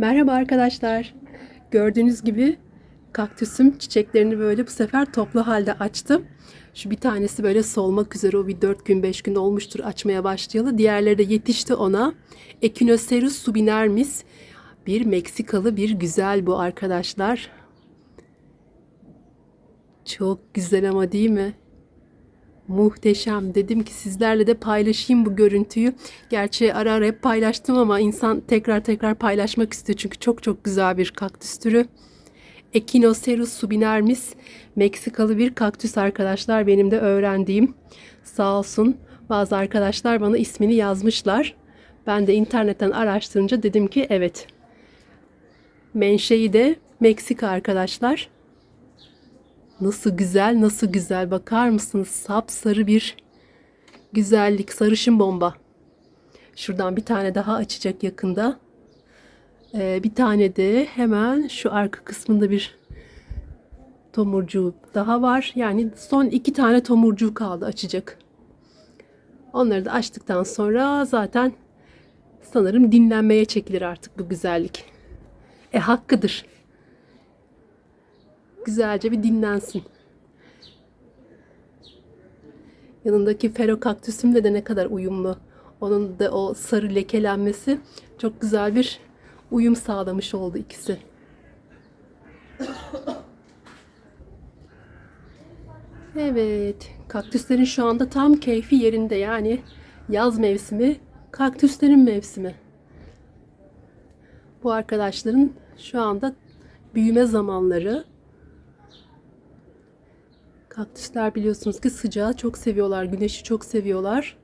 Merhaba arkadaşlar. Gördüğünüz gibi kaktüsüm çiçeklerini böyle bu sefer toplu halde açtım. Şu bir tanesi böyle solmak üzere o bir 4 gün 5 gün olmuştur açmaya başlayalı. Diğerleri de yetişti ona. Echinocerus subinermis. Bir Meksikalı bir güzel bu arkadaşlar. Çok güzel ama değil mi? Muhteşem. Dedim ki sizlerle de paylaşayım bu görüntüyü. Gerçi ara ara hep paylaştım ama insan tekrar tekrar paylaşmak istiyor. Çünkü çok çok güzel bir kaktüs türü. Echinocerus subinermis Meksikalı bir kaktüs arkadaşlar. Benim de öğrendiğim. Sağ olsun bazı arkadaşlar bana ismini yazmışlar. Ben de internetten araştırınca dedim ki evet. Menşei de Meksika arkadaşlar. Nasıl güzel, nasıl güzel. Bakar mısınız? Sapsarı bir güzellik. Sarışın bomba. Şuradan bir tane daha açacak yakında. Ee, bir tane de hemen şu arka kısmında bir tomurcuğu daha var. Yani son iki tane tomurcuğu kaldı açacak. Onları da açtıktan sonra zaten sanırım dinlenmeye çekilir artık bu güzellik. E hakkıdır güzelce bir dinlensin. Yanındaki ferokaktüsümle de ne kadar uyumlu. Onun da o sarı lekelenmesi çok güzel bir uyum sağlamış oldu ikisi. Evet, kaktüslerin şu anda tam keyfi yerinde yani yaz mevsimi, kaktüslerin mevsimi. Bu arkadaşların şu anda büyüme zamanları. Kaktüsler biliyorsunuz ki sıcağı çok seviyorlar, güneşi çok seviyorlar.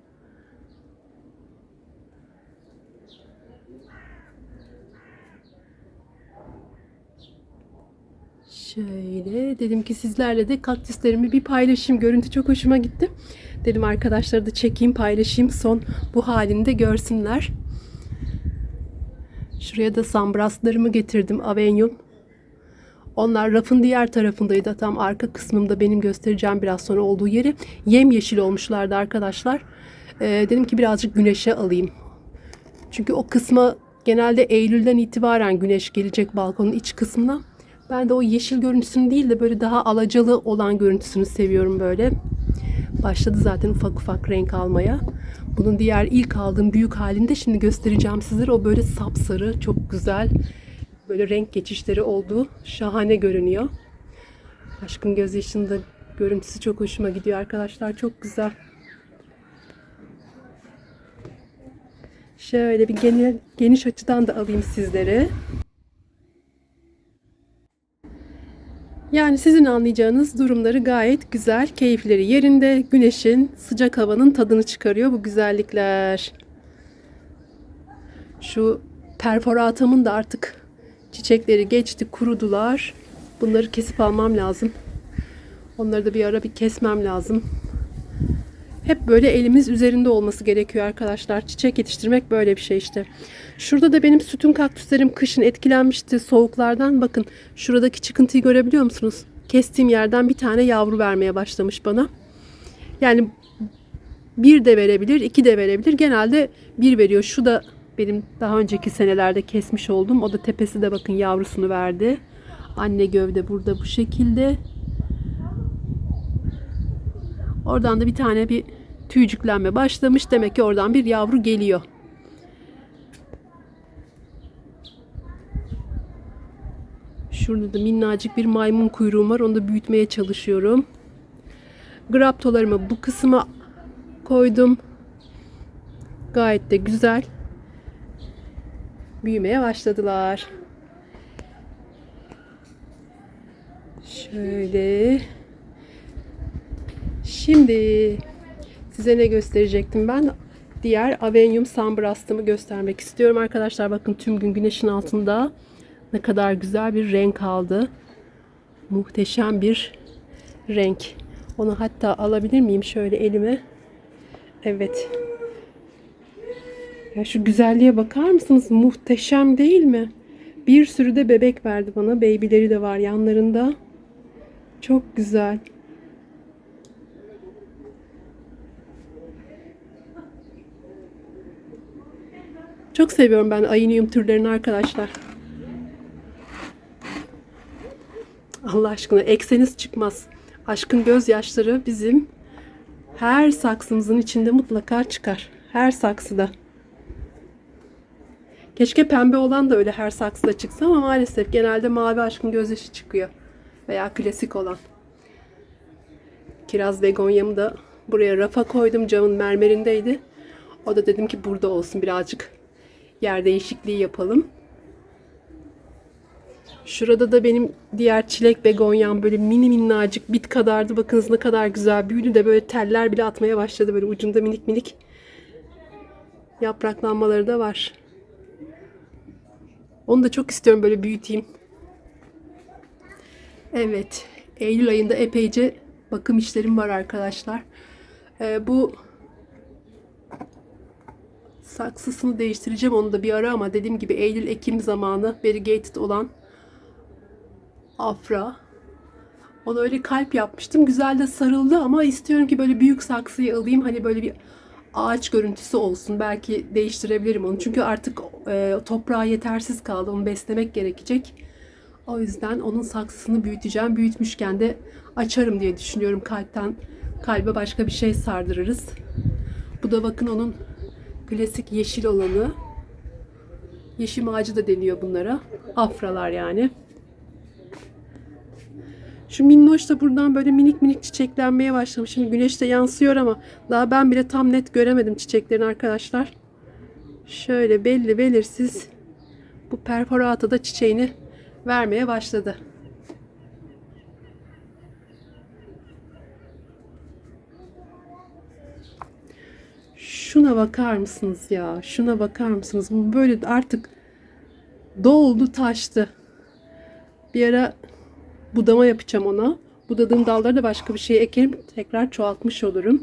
Şöyle dedim ki sizlerle de kaktüslerimi bir paylaşayım. Görüntü çok hoşuma gitti. Dedim arkadaşları da çekeyim, paylaşayım. Son bu halini de görsünler. Şuraya da sambraslarımı getirdim. Avenyum. Onlar rafın diğer tarafındaydı. Tam arka kısmımda benim göstereceğim biraz sonra olduğu yeri. Yemyeşil olmuşlardı arkadaşlar. Ee, dedim ki birazcık güneşe alayım. Çünkü o kısma genelde Eylül'den itibaren güneş gelecek balkonun iç kısmına. Ben de o yeşil görüntüsünü değil de böyle daha alacalı olan görüntüsünü seviyorum böyle. Başladı zaten ufak ufak renk almaya. Bunun diğer ilk aldığım büyük halinde şimdi göstereceğim sizlere. O böyle sapsarı, çok güzel böyle renk geçişleri olduğu şahane görünüyor. Aşkın gözyaşında görüntüsü çok hoşuma gidiyor arkadaşlar. Çok güzel. Şöyle bir geniş, geniş açıdan da alayım sizlere. Yani sizin anlayacağınız durumları gayet güzel, keyifleri yerinde, güneşin, sıcak havanın tadını çıkarıyor bu güzellikler. Şu perforatamın da artık çiçekleri geçti, kurudular. Bunları kesip almam lazım. Onları da bir ara bir kesmem lazım. Hep böyle elimiz üzerinde olması gerekiyor arkadaşlar. Çiçek yetiştirmek böyle bir şey işte. Şurada da benim sütun kaktüslerim kışın etkilenmişti soğuklardan. Bakın şuradaki çıkıntıyı görebiliyor musunuz? Kestiğim yerden bir tane yavru vermeye başlamış bana. Yani bir de verebilir, iki de verebilir. Genelde bir veriyor. Şu da benim daha önceki senelerde kesmiş oldum. O da tepesi de bakın yavrusunu verdi. Anne gövde burada bu şekilde. Oradan da bir tane bir tüycüklenme başlamış. Demek ki oradan bir yavru geliyor. Şurada da minnacık bir maymun kuyruğum var. Onu da büyütmeye çalışıyorum. Graptolarımı bu kısma koydum. Gayet de güzel. Büyümeye başladılar. Şöyle. Şimdi size ne gösterecektim ben? Diğer Avenyum sambrastımı göstermek istiyorum arkadaşlar. Bakın tüm gün güneşin altında ne kadar güzel bir renk aldı. Muhteşem bir renk. Onu hatta alabilir miyim şöyle elime? Evet. Ya şu güzelliğe bakar mısınız? Muhteşem değil mi? Bir sürü de bebek verdi bana. Babyleri de var yanlarında. Çok güzel. Çok seviyorum ben ayinium türlerini arkadaşlar. Allah aşkına ekseniz çıkmaz. Aşkın gözyaşları bizim her saksımızın içinde mutlaka çıkar. Her saksıda. Keşke pembe olan da öyle her saksıda çıksa ama maalesef genelde mavi aşkın gözyaşı çıkıyor. Veya klasik olan. Kiraz begonyamı da buraya rafa koydum. Camın mermerindeydi. O da dedim ki burada olsun birazcık yer değişikliği yapalım. Şurada da benim diğer çilek begonyam böyle mini minnacık bit kadardı. Bakınız ne kadar güzel büyüdü de böyle teller bile atmaya başladı. Böyle ucunda minik minik yapraklanmaları da var. Onu da çok istiyorum böyle büyüteyim. Evet. Eylül ayında epeyce bakım işlerim var arkadaşlar. Ee, bu saksısını değiştireceğim onu da bir ara ama dediğim gibi Eylül-Ekim zamanı variegated olan afra. Ona öyle kalp yapmıştım. Güzel de sarıldı ama istiyorum ki böyle büyük saksıyı alayım. Hani böyle bir ağaç görüntüsü olsun. Belki değiştirebilirim onu. Çünkü artık e, toprağa yetersiz kaldı. Onu beslemek gerekecek. O yüzden onun saksısını büyüteceğim. Büyütmüşken de açarım diye düşünüyorum. Kalpten kalbe başka bir şey sardırırız. Bu da bakın onun klasik yeşil olanı. Yeşim ağacı da deniyor bunlara. Afralar yani. Şu minnoş da buradan böyle minik minik çiçeklenmeye başlamış. Şimdi güneşte yansıyor ama daha ben bile tam net göremedim çiçeklerini arkadaşlar. Şöyle belli belirsiz bu perforata da çiçeğini vermeye başladı. Şuna bakar mısınız ya? Şuna bakar mısınız? Bu böyle artık doldu taştı. Bir ara budama yapacağım ona. Budadığım dalları da başka bir şey ekerim. Tekrar çoğaltmış olurum.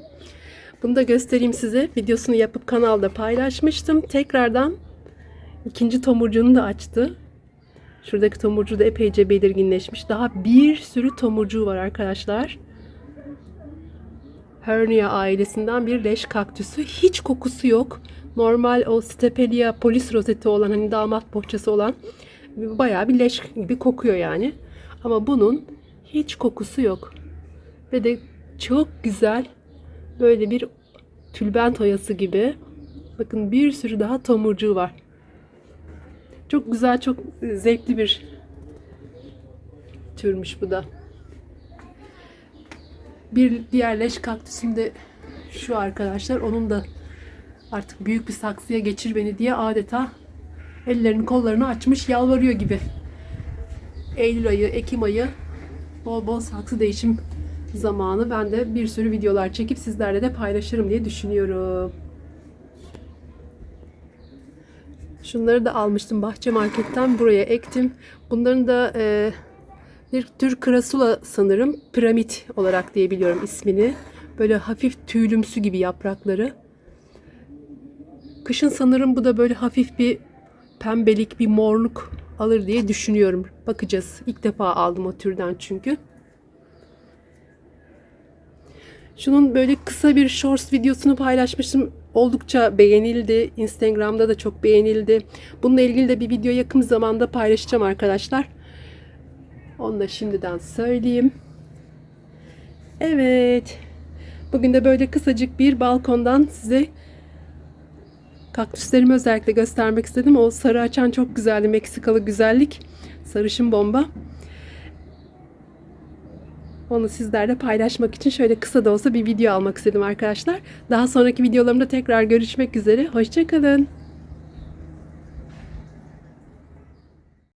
Bunu da göstereyim size. Videosunu yapıp kanalda paylaşmıştım. Tekrardan ikinci tomurcuğunu da açtı. Şuradaki tomurcuğu da epeyce belirginleşmiş. Daha bir sürü tomurcuğu var arkadaşlar. Hernia ailesinden bir leş kaktüsü. Hiç kokusu yok. Normal o Stepelia polis rozeti olan hani damat bohçası olan bayağı bir leş gibi kokuyor yani. Ama bunun hiç kokusu yok. Ve de çok güzel böyle bir tülbent oyası gibi. Bakın bir sürü daha tomurcuğu var. Çok güzel, çok zevkli bir türmüş bu da. Bir diğer leş kaktüsüm de şu arkadaşlar. Onun da artık büyük bir saksıya geçir beni diye adeta ellerini kollarını açmış yalvarıyor gibi. Eylül ayı, Ekim ayı bol bol saksı değişim zamanı. Ben de bir sürü videolar çekip sizlerle de paylaşırım diye düşünüyorum. Şunları da almıştım bahçe marketten buraya ektim. Bunların da e, bir tür krasula sanırım. Piramit olarak diye biliyorum ismini. Böyle hafif tüylümsü gibi yaprakları. Kışın sanırım bu da böyle hafif bir pembelik, bir morluk alır diye düşünüyorum. Bakacağız. İlk defa aldım o türden çünkü. Şunun böyle kısa bir shorts videosunu paylaşmıştım. Oldukça beğenildi. Instagram'da da çok beğenildi. Bununla ilgili de bir video yakın zamanda paylaşacağım arkadaşlar. Onu da şimdiden söyleyeyim. Evet. Bugün de böyle kısacık bir balkondan size kaktüslerimi özellikle göstermek istedim. O sarı açan çok güzeldi. Meksikalı güzellik. Sarışın bomba. Onu sizlerle paylaşmak için şöyle kısa da olsa bir video almak istedim arkadaşlar. Daha sonraki videolarımda tekrar görüşmek üzere. Hoşçakalın.